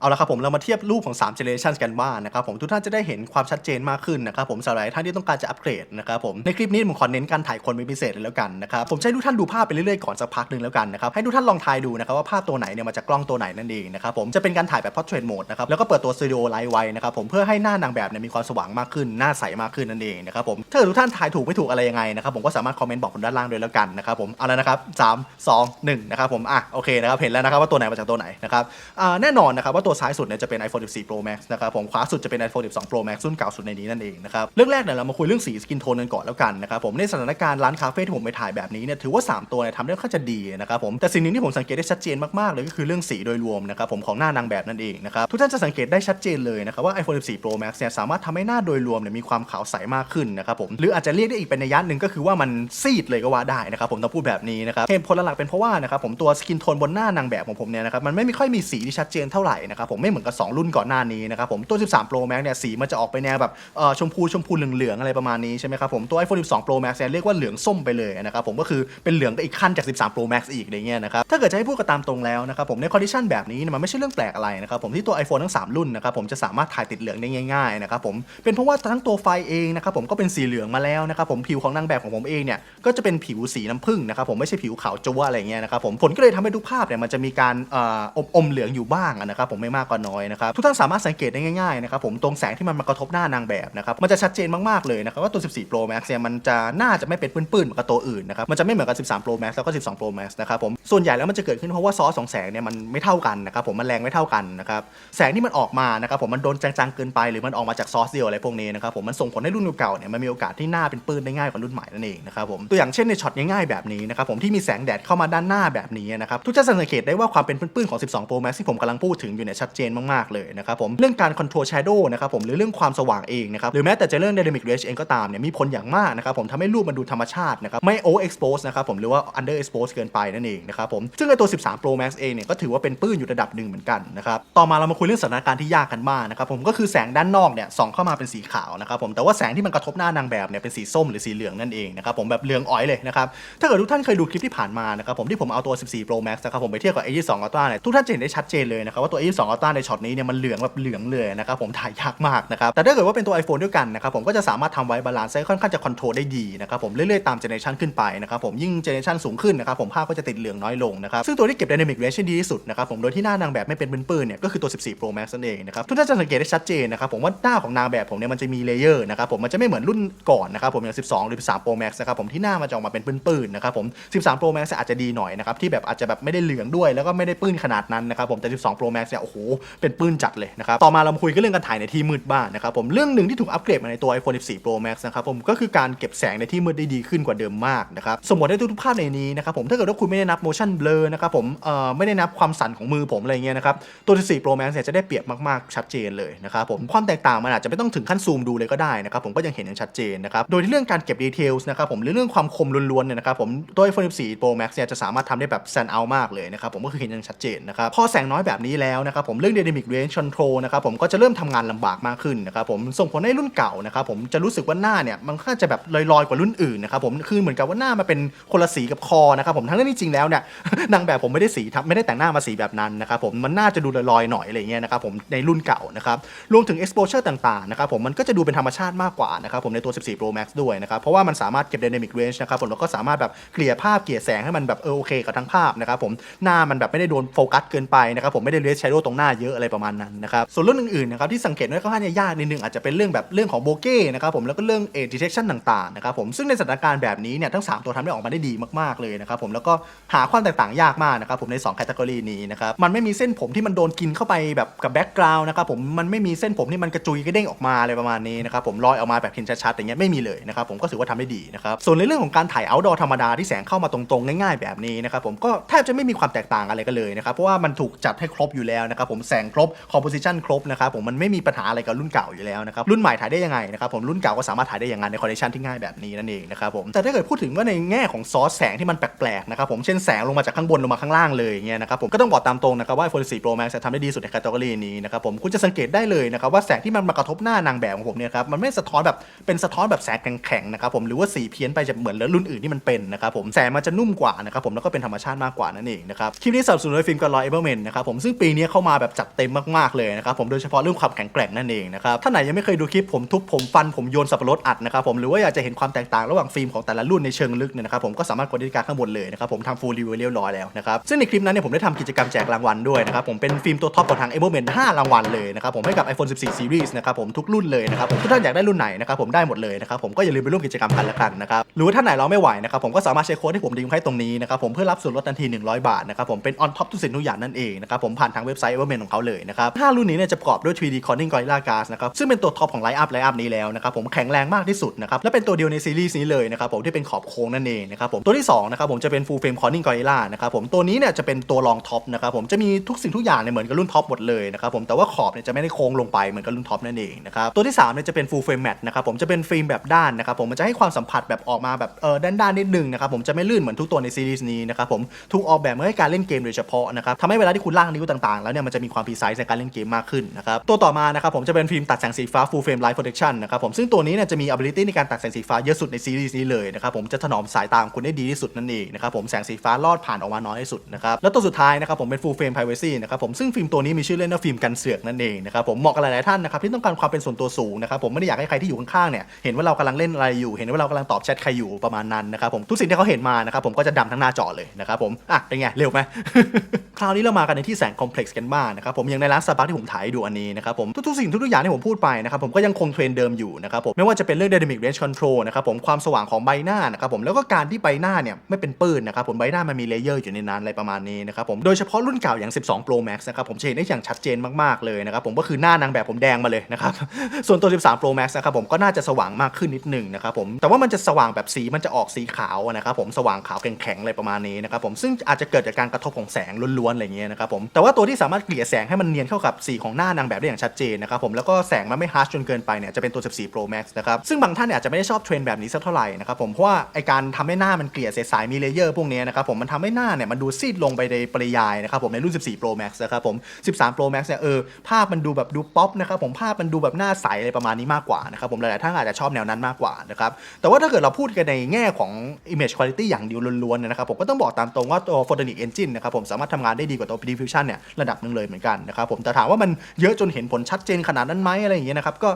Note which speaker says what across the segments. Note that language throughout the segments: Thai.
Speaker 1: เอาละครับผมเรามาเทียบรูปของ3 generation กันบ้างนะครับผมทุกท่านจะได้เห็นความชัดเจนมากขึ้นนะครับผมสำหรับท่านที่ต้องการจะอัปเกรดนะครับผมในคลิปนี้ผมขอเน้นการถ่ายคนเป็นพิเศษเลยแล้วกันนะครับผมให้ทุกท่านดูภาพไปเรื่อยๆก่อนสักพักหนึ่งแล้วกันนะครับให้ทุกท่านลองทายดูนะครับว่าภาพตัวไหนเนี่ยมาจากกล้องตัวไหนนั่นเองนะครับผมจะเป็นการถ่ายแบบ portrait mode นะครับแล้วก็เปิดตัว studio light ไว้นะครับผมเพื่อให้หน้านางแบบเนี่ยมีความสว่างมากขึ้นหน้าใสมากขึ้นนั่นเองนะครับผมถ้าทุกท่านทายถูกไม่ถูกอะไรยังไงนะครับผมก็สามารถคอมเมนต์บอกผมด้านล่างด้วยแล้วกันนะครับผมเอาละนะครับสามสองหนึ่งนะครับผมอะโอเคนะครับเห็นแล้วนะครับว่าตัวไหนมาจากตัวไหนนะครับอ่าแน่นอนนะครับว่าตัวซ้ายสุดเนี่ยจะเป็น iPhone 14 Pro Max นะครับผมขวาสุดจะเป็น iPhone 12 Pro Max รุ่นเก่าสุดในนี้นั่นเองนะครับเรื่องแรกเนี่ยเรามาคุยเรื่องสีสกินโทนกันก่อนแล้วกันนะครับผมในสถานการณ์ร้านคาเฟ่ที่ผมไปถ่ายแบบนี้เนี่ยถือว่า 3 ตัวเนี่ยทำได้ค่อนข้างจะดีนะครับผมแต่สิ่งหนึ่งที่ผมสังเกตได้ชัดเจนมากๆเลยก็คือเรื่องสีโดยรวมนะครับผมของหน้านางแบบนั่นเองนะครับทุกท่านจะสังเกตได้ชัดเจนเลยนะครับว่า iPhone 14 Pro Max เนี่ยสามารถทำให้หน้าโดยรวมเนี่ยมีความขาวใสมากขึ้นนะครับผมหรืออาจจะเรียกได้อีกเป็นนัยยะหนึ่งก็คือว่ามันซีดเลยก็ว่าได้นะครับผมต้องพูดแบบนี้นะครับเหตุผลหลักเป็นเพราะว่านะครับผมตัวสกินโทนบนหน้านางแบบของผมเนี่ยนะครับมันไม่ค่อยมีสีที่ชัดเจนเท่าไหร่นะครับผมไม่เหมือนกับ 2 รุ่นก่อนหน้านี้นะครับผมตัว 13 Pro Max เนี่ยสีมันจะออกไปแนวแบบชมพูชมพูเหลืองๆอะไรประมาณนี้ใช่ไหมครับผมตัว iPhone 12 Pro Max เนี่ยเรียกว่าเหลืองส้มไปเลยนะครับผมก็คือเป็นเหลืองไปอีกขั้นจาก 13 Pro Max อีกอะไรเงี้ยนะครับถ้าเกิดจะให้พูดกันตามตรงแล้วนะครับผมในคอนดิชันแบบนี้มันไม่ใช่เรื่องแปลกอะไรนะครับผมที่ตัว iPhone ทั้ง 3 รุ่นนะครับผมจะสามารถถ่ายติดเหลืองได้ง่ายๆนะครับผมเป็นเพราะว่าทั้งตัวไฟเองนะครับผมก็เป็นสีเหลืองมาแล้วนะครับผมผิวของนางแบบของผมเองเนี่ยก็จะเป็นผิวสีน้ำผึ้งนะครับผมไม่ใช่ผิวขาวจั๊วอะไรเงี้ยนะครับผมผลก็เลยทำให้ทุกภาพเนี่ยมันจะมีการอมอมเหลืองอยู่บ้างนะครับผมม่มากก็น้อยนะครับทุกท่านสามารถสังเกตได้ง่ายๆนะครับผมตรงแสงที่มันมากระทบหน้านางแบบนะครับมันจะชัดเจนมากๆเลยนะครับว่าตัว 14 Pro Max เนี่ยมันจะน่าจะไม่เป็นปื้นๆเหมือนกับตัวอื่นนะครับมันจะไม่เหมือนกับ 13 Pro Max แล้วก็ 12 Pro Max นะครับผมส่วนใหญ่แล้วมันจะเกิดขึ้นเพราะว่าซอสของแสงเนี่ยมันไม่เท่ากันนะครับผมมันแรงไม่เท่ากันนะครับแสงที่มันออกมานะครับผมมันโดนจางๆเกินไป หรือมันออกมาจากซอสเดียวอะไรพวกนี้นะครับผมมันส่งผลให้รุ่นเก่าๆเนี่ยมันมีโอกาสที่หน้าเป็นปื้นได้ง่ายกว่ารุ่นใหม่นั่นเองนะครับผมตัวอย่างเช่นในช็อตง่ายๆแบบนี้นะครับผมที่มีแสงแดดเข้ามาด้านหน้าแบบนี้นะครับทุกท่านสังเกตได้ว่าความเป็นปื้นๆของ 12 Pro Max ที่ผมกำลังพูดถึงอยู่เนี่ยชัดเจนมากๆเลยนะครับผมเรื่องการ control shadow นะครับผมหรือเรื่องความสว่างเองนะครับหรือแม้แต่จะเรื่อง dynamic range เองก็ตามเนี่ยมีผลอย่างมากนะครับผมทำให้รูปมันดูธรรมชาตินะครับไม่ overexpose นะครับผมหรือว่า underexpose เกินไปนั่นเองนะครับผมซึ่งไอตัว 13 Pro Max เองเนี่ยก็ถือว่าเป็นปื้นอยู่ระดับหนึ่งเหมือนกันนะครับต่อมาเรามาคุยเรื่องสถานการณ์ที่ยากกันบ้างนะครับผมก็คือแสงด้านนอกเนี่ยส่องเข้ามาเป็นสีขาวนะครับผมแต่ว่าแสงที่มันกระทบหน้านางแบบเนี่ยเป็นสีส้มหรือสีเหลืองนั่นเองนะครับผมแบบเหลืองอ๋อยเลยนะครับถ้าเกิดทุกท่านเคยดูคลิปที่ผ่านมานะครับผมที่ผมเอาตัว 14 Pro Max นะครับผมไปเทียบกับ A22 Ultra เนี่ยทุกท่านจะเห็นได้ชัดเจนเลยนะครับว่าตัว A22 Ultra ในช็อตนี้เนี่ยมันเหลืองแบบเหลืองเลยนะครับผมถ่ายยากมากนะครับแต่ถ้าเกิดว่าเป็นตัว iPhone ด้วยกันนะครับผมก็จะสามารถทำไว้บาลานซ์ได้ค่อนข้างจะคอนโทรลได้ดีนะครับผมเรื่อยๆตามเจเนเรชันขึ้นไปนะครับผมยิ่งเจเนเรชันสูงขึ้นนะครับผมภาพก็จะติดเหลืองน้อยลงนะครับซึ่งตัวที่เก็บ Dynamic Range ได้ดีที่สุดนะครับผมโดยที่หน้านางแบบไม่เป็นปื้นๆเนี่ยก็คือตัว 14 Pro Max นั่นเองนะครับทุกท่านจะสังเกตได้ชัดเจนนะครับผมว่าหน้าของนางแบบผมเนี่ยมันจะมีเลเยอร์นะครับผมมันจะไม่เหมือนรุ่นก่อนนะครับผมอย่าง 12 หรือ 13 Pro Max นะครับผมที่หน้ามันจะออกมาเป็นปื้นๆนะครับผม 13 Pro Max อาจจะดีหน่อยนะครับที่แบบอาจจะแบบไม่ได้เหลืองด้วยแล้วก็ไม่ได้ปื้นขนาดนั้นนะครับผมแต่ 12 Pro Max เนี่ยโอ้โหเป็นปื้นจัดเลยนะครับ ต่อมาเราคุยกันเรื่องการถ่ายในที่มืดบ้างนะครับผม เรื่องหนึ่งที่ถูกอัปเกรดมาในตัว iPhone 14 Pro Max นะครับผม ก็คือการเก็บแสงในที่มืดได้ดีขึ้นกว่าเดิมมากนะครับ สมมติได้ทุกๆภาพในนี้นะครับผม ถ้าเกิดว่าคุณไม่ได้นับ motion blur นะครับผม เอ่อ ไม่ได้นับความสั่นของมือผมอะไรเงี้ยนะครับ ตัว 14 Pro Max เนี่ยจะได้เปรียบมากๆ ชัดเจนเลยนะครับผม ความแตกต่างมันอาจจะไม่ต้องถึงขั้นซูมดูเลยก็ได้นะครับผมก็ยังเห็นอย่างชัดเจนนะครับ โดยที่เรื่องการเก็บ details นะครับผมหรือเรื่องความคมล้วนๆเนี่ยนะครับผมตัว iPhone 14 Pro Max เนี่ยจะสามารถทำได้แบบ stand out มากเลยนะครับผมก็คือเห็นอย่างชัดเจนนะครับพอแสงน้อยแบบนี้แล้วนะครับผมเรื่อง dynamic range control นะครับผมก็จะเริ่มทำงานลำบากมากขึ้นนะครับผมส่งผลให้รุ่นเก่านะครับผมจะรู้สึกว่าหน้าเนี่ยมันค่าจะแบบลอยๆกว่ารุ่นอื่นนะครับผมคือเหมือนกับว่าหน้ามันเป็นคนละสีกับคอนะครับผมทั้งที่จริงแล้วเนี่ยนางแบบผมไม่ได้สีทับไม่ได้แต่งหน้ามาสีแบบนั้นนะครับผมมันน่าจะดูลอยๆหน่อยอะไรเงี้ยนะครับผมในรุ่นเก่านะครับรวมถึง exposure ต่างๆนะครับผมมันก็จะดูเป็นธรรมชาติมากกว่านะครับผมในตัว 14 Pro Max ด้วยนะครับเพราะว่ามันสามารถเก็บ dynamic range นะครับผมแล้วก็สามารถแบบเกลี่ยภาพเกลี่ยแสงให้มันแบบเออโอเคกับทั้งภาพนะครับผมหน้ามันแบบไม่ได้โดนโฟกัสเกินไปนะครับผมไม่ได้เลสแชโดว์ตรงหน้าเยอะอะไรประมาณนั้นนะครับส่วนเรื่องอื่นๆนะครับที่สังเกตได้ค่อนข้างยากนิดนึงอาจจะเป็นเรื่องแบบเรื่องของโบเก้นะครับผมแล้วก็เรื่อง age detection ต่างๆนะครับผมซึ่งในสถานการณ์แบบนี้เนี่ยทั้ง 3 ตัวทำได้ออกมาได้ดีมากๆเลยนะครับผมแล้วก็หาความแตกต่างยากมากนะครับผมใน2 c a t e g o r y นี้นะครับมันไม่มีเส้นผมที่มันโดนกินเข้าไปแบบกับแบ็กกราวน์นะครับผมมันไม่มีเส้นผมที่มันกระจุยกระเด้งออกมาอะไรประมาณนี้นะครับผมลอยออกมาแบบเห็นชัดๆอย่างเงี้ยไม่มีเลยนะครับผมก็ถือว่าทำได้ดีนะครับส่วนในเรื่องของการถ่าย outdoor ธรรมดาที่แสงเข้ามาตรงๆง่ายๆแบบนี้นะครับผมก็แทบจะไม่มีความแตกต่างอะไรกันเลยนะครับเพราะว่ามันถูกจัดให้ครบอยู่แล้วนะครับผมแสงครบ composition ครบนะครับผมมันไม่มีปัญหาอะไรกับรุ่นเก่าอยู่แล้วนะครับรุ่นใหม่ถ่ายได้ยังไงนะครับผมรุ่นเก่าก็สามารถถ่ายได้อย่างนั้นใน condition ที่ง่ายแบบนี้นั่นเองนะครับผมแต่ถ้าเกิดพูดถึงว่าในแง่ของซอสแสงที่มันแปลกๆนะครับผมเช่นแสงลงมาจากข้างบนลงมาข้างล่างเลยเงี้ยนะครับผมก็ต้องบอกตามตรงนะครับว่า iPhone 4 Pro Max จะทำได้ดีสุดใน category นี้นะครับผมคุณจะสังเกตได้เลยนะครับว่าแสงที่มันมากระทบหน้านางแบบของผมเนี่ยครับมันไม่สะท้อนแบบเป็นสะท้อนแบบแสงแข็งๆนะครับผมหรือว่าสีเพี้ยนไปจะเหมือนรุ่นอื่นที่มันเป็นนะครับผมแสงมันจะนุ่มกว่านะครับผมแล้วก็เป็นธรรมชาติมากกว่านั่นเองนะครับคลิปนี้สนับสนุนโดยฟิล์มกอลลอยเอเบอร์เมนนะครับผมซึ่งปีนี้เข้ามามาแบบจัดเต็มมากๆเลยนะครับผมโดยเฉพาะเรื่องความแข็งแกร่งนั่นเองนะครับถ้าไหนยังไม่เคยดูคลิปผมทุบผมฟันผมโยนสับปะรดอัดนะครับผมหรือว่าอยากจะเห็นความแตกต่างระหว่างฟิล์มของแต่ละรุ่นในเชิงลึกเนี่ยนะครับผมก็สามารถกดที่การข้างบนเลยนะครับผมทำฟูลรีวิวเรียบร้อยแล้วนะครับซึ่งในคลิปนั้นเนี่ยผมได้ทำกิจกรรมแจกรางวัลด้วยนะครับผมเป็นฟิล์มตัวท็อปของทาง e v e r m e n 5รางวัลเลยนะครับผมให้กับ iPhone 14 Series นะครับผมทุกรุ่นเลยนะครับผมทุกท่านอยากได้รุ่นไหนนะครับผมได้หมดเลยนะครับผมก็อย่าลืมไปร่วมกิจกรรมกันละกันนะครับหรือว่าท่านไหนเราไม่ไหวนะครับผมก็สามารถใช้โค้ดที่ผมดิ้งให้ตรงนี้นะครับผมเพื่อรับส่วนลดทันที 100 บาทนะครับผมเป็น on top ทุกสิ่งทุกอย่างนั่นเองนะครับผมผ่านทางเว็บไซต์ e v e r m e n ของเขาเลยนะครับ5รุ่นนี้เนี่ยจะประกอบด้วย 3D Corning Gorilla Glass นะครับซึ่งเป็นตัวท็อปของไลน์อัพไลน์อัพนี้แล้วนะครับผมแข็งแรงมากที่สุดนะครับและเป็นตัวเดียวในซีรีส์นี้เลยนะครับผมที่เป็นขอบโค้งนั่นเองนะครับผมตัวที่สองนะครับผมจะเป็น Full Frame Corning Gorilla นะครับผมตัวนี้เนี่ยจะเป็นตัวรองท็อปนะครับผมจะมีทุกสิ่งทุกอย่างเนี่ยเหมือนกับรุ่นท็อปหมดเลยนะครับผมแต่ว่าขอบเนี่ยจะไม่ได้โค้งลงไปเหมือนกับรุ่นท็อปนั่นเองนะครับตัวที่3เนี่ยจะเป็น Full Frame Matte นะครับผมจะเป็นฟิล์มแบบด้านนะครับผมมันจะให้ความสัมผัสแบบออกมาแบบเออด้านๆนิดนึงนะครับผมจะไม่ลื่นเหมือนทุกตัวในซีรีส์นี้นะครับผมถูกออกแบบมาให้การเล่นเกมโดยเฉพาะนะครับทำให้เวลาที่คุณลากนิ้วต่างๆแล้วเนี่ยมันจะมีความพีไซส์ในการเล่นเกมมากขึ้นนะครับตัวต่อมานะครับผมจะเป็นฟิล์มตัดแสงสีฟ้า Full Frame Light Protection นะครับผมซึ่งตัวนี้เนี่ยจะมี ability ในการตัดแสงสีฟ้าเยอะสุดในซีรีส์นี้เลยนะครับผมจะถนอมสายตาของคุณได้ดีที่สุดนั่นเองนะครับผมแสงสีฟ้าลอดผ่านออกมาน้อยที่สุดนะครับแล้วตัวสุดท้ายนะครับผมเป็น Full Frame Privacy นะครับผมซึ่งฟิล์มตัวนี้มีชื่อเล่นว่าฟิล์มกันเสือกนั่นเองนะครับผมเหมาะกับหลายๆท่านนะครับที่ต้องการความเป็นส่วนตัวสูงนะครับผมไม่ได้อยากให้ใครที่อยู่ข้างๆเนี่ยเห็นว่าเรากำลังเล่นอะไรอยู่ เห็นว่าเรากำลังตอบแชทใครอยู่ประมาณนั้นนะครับผมทุกสิ่งที่เขาเห็นมานะครับผมก็จะดำทั้งหน้าจอเลยนะครับผมอะเป็นไงเร็วไหมคราวนี้เรามากันในที่แสงคอมเพล็กซ์กันบ้างนะครับผมอย่างในร้านสปาร์ที่ผมถ่ายดูอันนี้นะครับผมทุกๆสิ่งทุกๆอย่างที่ผมพูดไปนะครับผมก็ยังคงเทรนเดิมอยู่นะครับผมไม่ว่าจะเป็นเรื่อง Dynamic Range Control นะครับผมความสว่างของใบหน้านะครับผมแล้วก็การที่ใบหน้าเนี่ยไม่เป็นปื้นนะครับผมใบหน้ามันมีเลเยอร์อยู่ในนั้นอะไรประมาณนี้นะครับผมโดยเฉพาะรุ่นเก่าอย่าง 12 Pro Max นะครับผมจะเห็นได้อย่างชัดเจนมากๆเลยนะครับผมก็คือหน้านางแบบผมแดงมาเลยนะครับส่วนตัว 13 Pro Max นะครับผมก็น่าจะสว่างมากขึ้นนิดหนึงนะครับผมแต่ว่ามันจะสว่างแบบสีมันจะออกสีขาวนะครับผมสว่างขาวแข็งๆอะไรประมาณนี้นะครับผมซึ่งอาจจะเกิดจากการกระทบของแสงล้วนๆอะไรเงี้ยนะครับผมแต่ว่าตัวที่สามารถเกลี่ยแสงให้มันเนียนเข้ากับสีของหน้านางแบบได้อย่างชัดเจนนะครับผมแล้วก็แสงมันไม่ฮาร์ชจนเกินไปเนี่ยจะเป็นตัว 14 Pro Max นะครับซึ่งบางท่านเนี่ยอาจจะไม่ได้ชอบเทรนด์แบบนี้สักเท่าไหร่นะครับผมเพราะว่าไอการทำให้หน้ามันเกลี่ยใสๆมีเลเยอร์พวกนี้นะครับผมมันทำให้หน้าเนี่ยมันดูซีดลงไปในปริยายนะครับผมในรุ่น 14 Pro Max นะครับผม 13 Pro Max เนี่ยเออภาพมันดูแบบดูป๊อปนะครับผมภาพมันดูแบบหน้าใสอะไรประมาณนี้มากกว่านะครับผมหลายๆท่านอาจจะชอบแนวนั้นมากกว่านะครับแต่ว่าถ้าเกิดเราพูดกันในแง่ของ image quality อย่างเดียวล้วนๆนะครับผมก็ต้องบอกตามตรงว่าตัว Photonic Engine นะครับผมสามารถทำงานได้ดีกว่าตัว Diffusion เนี่ยระดับนึงเลยเหมือนกันนะครับผมแต่ถามว่ามันเยอะจนเห็นผลชัดเจนขนาดนั้นไหมอะไรอย่างเงี้ยนะครับก็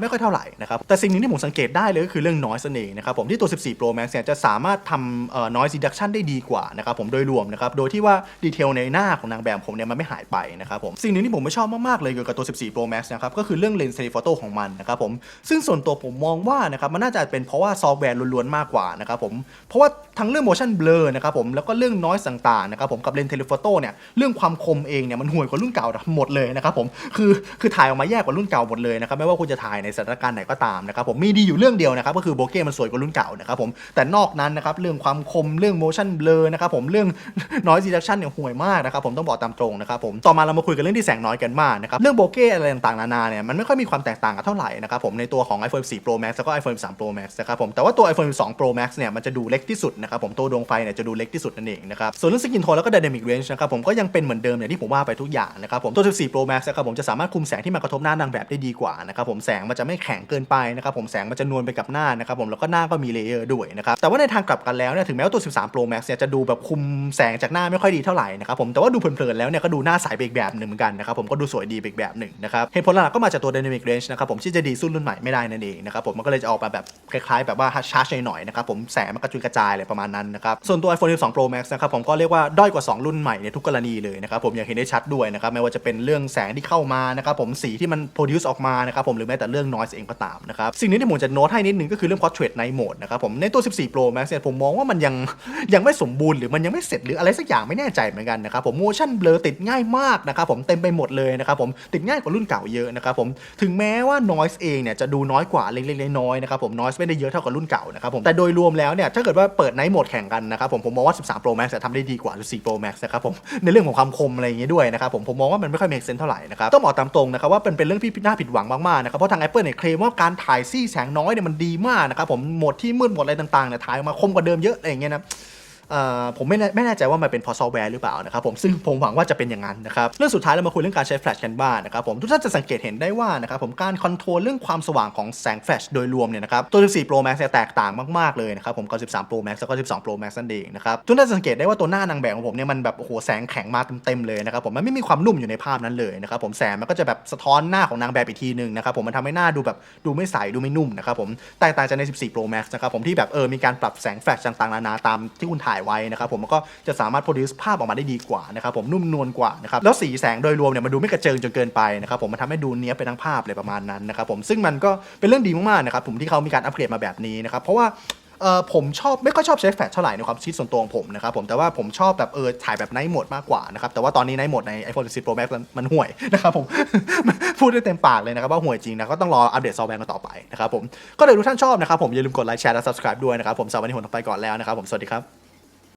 Speaker 1: ไม่ค่อยเท่าไหร่นะครับแต่สิ่งหนึงที่ผมสังเกตได้เลยก็คือเรื่อง noise นั่นเองนะครับผมที่ตัว 14 Pro Max เนี่ยจะสามารถทำเอ่อ noise reduction ได้ดีกว่านะครับผมโดยรวมนะครับโดยที่ว่าดีเทลในหน้าของนางแบบผมเนี่ยมันไม่หายไปนะครับผมสิ่งหนึงที่ผมไม่ชอบมากๆเลยเกี่ยวกับตัว 14 Pro Max นะครับก็คือเรื่องเลนส์เทเลโฟโต้ของมันนะครับผมซึ่งส่วนตัวผมมองว่านะครับมันน่าจะเป็นเพราะว่าซอฟต์แวร์ล้วนๆมากกว่านะครับผมเพราะว่าทั้งเรื่อง motion blur นะครับผมแล้วก็เรื่อง noise ต่างๆนะครับผมกับเลนส์เทเลโฟโต้เนี่ยเรื่องความคมเองเนี่ยมันห่วยกว่ารุ่นเก่าหมดเลยนะครับผมคือคือถ่ายออกมาแย่กว่ารุ่นเก่าหมดเลยนะครับไม่ว่าคุณจะถ่ายในสถานการณ์ไหนก็ตามนะครับผมมีดีอยู่เรื่องเดียวนะครับก็คือโบเก้มันสวยกว่ารุ่นเก่านะครับผมแต่นอกนั้นนะครับเรื่องความคมเรื่อง motion blur นะครับผมเรื่อง noise reduction เนี่ยห่วยมากนะครับผมต้องบอกตามตรงนะครับผมต่อมาเรามาคุยกันเรื่องที่แสงน้อยกันมากนะครับเรื่องโบเก้อะไรต่างๆนานาเนี่ยมันไม่ค่อยมีความแตกต่างกันเท่าไหร่นะครับผมในตัวของ iPhone 4 Pro Max แล้วก็ iPhone 3 Pro Max นะครับผมแต่ว่าตัว iPhone 12 Pro Max เนี่ยมันจะดูเล็กที่สุดนะครับผมตัวดวงไฟเนี่ยจะดูเล็กที่สุดนั่นเองนะครับส่วนเรื่องสกินโทนแล้วก็ dynamic range นะครับผมก็ยังเป็นเหมือนเดิมอย่างที่ผมว่าไปทุกอย่างนะครับผมตัว 14 Pro Max นะครับผมจะสามารถคุมแสงที่มันกระทบหน้านางแบบได้ดีกว่านะครับผมแสงมันจะไม่แข็งเกินไปนะครับผมแสงมันจะนวลไปกับหน้านะครับผมแล้วก็หน้าก็มีเลเยอร์ด้วยนะครับแต่ว่าในทางกลับกันแล้วเนี่ยถึงแม้ว่าตัว 13 Pro Max เนี่ยจะดูแบบคุมแสงจากหน้าไม่ค่อยดีเท่าไหร่นะครับผมแต่ว่าดูเพลินๆแล้วเนี่ยก็ดูหน้าใสไปอีกแบบหนึ่งเหมือนกันนะครับผมก็ดูสวยดีไปอีกแบบหนึ่งนะครับเหตุผลหลักก็มาจากตัว dynamic range นะครับผมที่จะดีสู้รุ่นใหม่ไม่ได้นั่นเองนะครับผมมันก็เลยจะออกมาแบบคล้ายๆ แบบว่าชาร์จหน่อยๆนะครับผมแสงมันกระจุยกระจายอะไรประมาณนั้นนะครับส่วนตัว iPhone 12 Pro Max นะครับผมก็เรียกว่าด้อยกว่า 2 รุ่นใหม่ในทุกกรณีเลยนะครับผมอย่างเห็นได้ชัดด้วยนะครับไม่ว่าจะเป็นเรื่องแสงที่เข้ามานะครับผมสีที่มัน produce ออกมานะครับผมหรือแม้แต่เรื่อง noise เองก็ตามนะครับสิ่งนี้ที่ผมจะโน้ตให้นิดนึงก็คือเรื่อง portrait night mode นะครับผมในตัว 14 Pro Max เนี่ยผมมองว่ามันยังยังไม่สมบูรณ์หรือมันยังไม่เสร็จหรืออะไรสักอย่างไม่แน่ใจเหมือนกันนะครับผม motion blur ติดง่ายมากนะครับผมเต็มไปหมดเลยนะครับผมติดง่ายกว่ารุ่นเก่าเยอะนะครับผมถึงแม้ว่า noise เองเนี่ยจะดูน้อยกว่าเล็กๆน้อยๆนะครับผม noise ไม่ได้เยอะเท่ากับรุ่นเก่านะครับผมแต่โดยรวมแล้วเนี่ยถ้าเกิดว่าเปิด night mode แข่งกันนะครับผมผมมองว่า 13 Pro Max จะทำได้ดีกว่า14 Pro Max นะครับผมในเรื่องของความคมอะไรอย่างเงี้ยด้วยนะครับผมผมมองว่ามันไม่ค่อยเมกเซนเท่าไหร่นะครับต้องบอกตามตรงนะครับว่าเป็นเป็นเรื่องที่น่าผิดหวังมากๆนะครับเพราะทาง Apple เนี่ยเคลมว่าการถ่ายซี่แสงน้อยเนี่ยมันดีมากนะครับผมโหมดที่มืดหมดอะไรต่างๆเนี่ยถ่ายออกมาคมกว่าเดิมเยอะอะไรอย่างเงี้ยนะ ผมไม่แน่ไม่แน่ใจว่ามันเป็นพราะซอฟต์แวร์หรือเปล่านะครับผมซึ่งผมหวังว่าจะเป็นอย่างนั้นนะครับเรื่องสุดท้ายเรามาคุยเรื่องการใช้แฟลชกันบ้างนะครับผมทุกท่านจะสังเกตเห็นได้ว่านะครับผมการคอนโทรลเรื่องความสว่างของแสงแฟลชโดยรวมเนี่ยนะครับตัว 14 Pro Max เนี่ยแตกต่างมากๆเลยนะครับผมกับ 13 Pro Max แล้วก็ 12 Pro Max นั่นเองนะครับทุกท่านจะสังเกตได้ว่าตัวหน้านางแบบของผมเนี่ยมันแบบโอ้โหแสงแข็งมาเต็มๆเลยนะครับผมมันไม่มีความนุ่มอยู่ในภาพนั้นเลยนะครับผมแสงมันก็จะแบบสะท้อนหน้าของนางแบบอีกทีหนึ่งนะครับผมมันทำให้หน้าดูแบบดูไม่ใสดูไม่นุ่มนะครับผมแตกต่างจากใน 14 Pro Max นะครับผมที่แบบเออมีการปรับแสงแฟลชต่างๆนานาตามที่คุณถ่ายไว้นะครับผมมันก็จะสามารถ produce ภาพออกมาได้ดีกว่านะครับผมนุ่มนวลกว่านะครับแล้วสีแสงโดยรวมเนี่ยมันดูไม่กระเจิงจนเกินไปนะครับผมมันทำให้ดูเนี้ยไปทั้งภาพเลยประมาณนั้นนะครับผมซึ่งมันก็เป็นเรื่องดีมากๆนะครับผมที่เขามีการอัปเกรดมาแบบนี้นะครับเพราะว่าเออผมชอบไม่ค่อยชอบใช้แฟลชเท่าไหร่ในความคิดส่วนตัวของผมนะครับผมแต่ว่าผมชอบแบบเออถ่ายแบบไนท์โหมดมากกว่านะครับแต่ว่าตอนนี้ไนท์โหมดใน iPhone 14 Pro Max มันมันห่วยนะครับผม พูดได้เต็มปากเลยนะครับว่าห่วยจริงนะก็ต้องรออัปเดตซอฟต์แวร์กันต่อไปนะครับผมก็เลยทุกท่านชอบนะครับผมอย่าลืมกดไลค์แชร์และ subscribe ด้วยนะครับผมสำหรับวันนี้ผมต้องไปก่อนแล้วนะครับผมสวัสดีครับ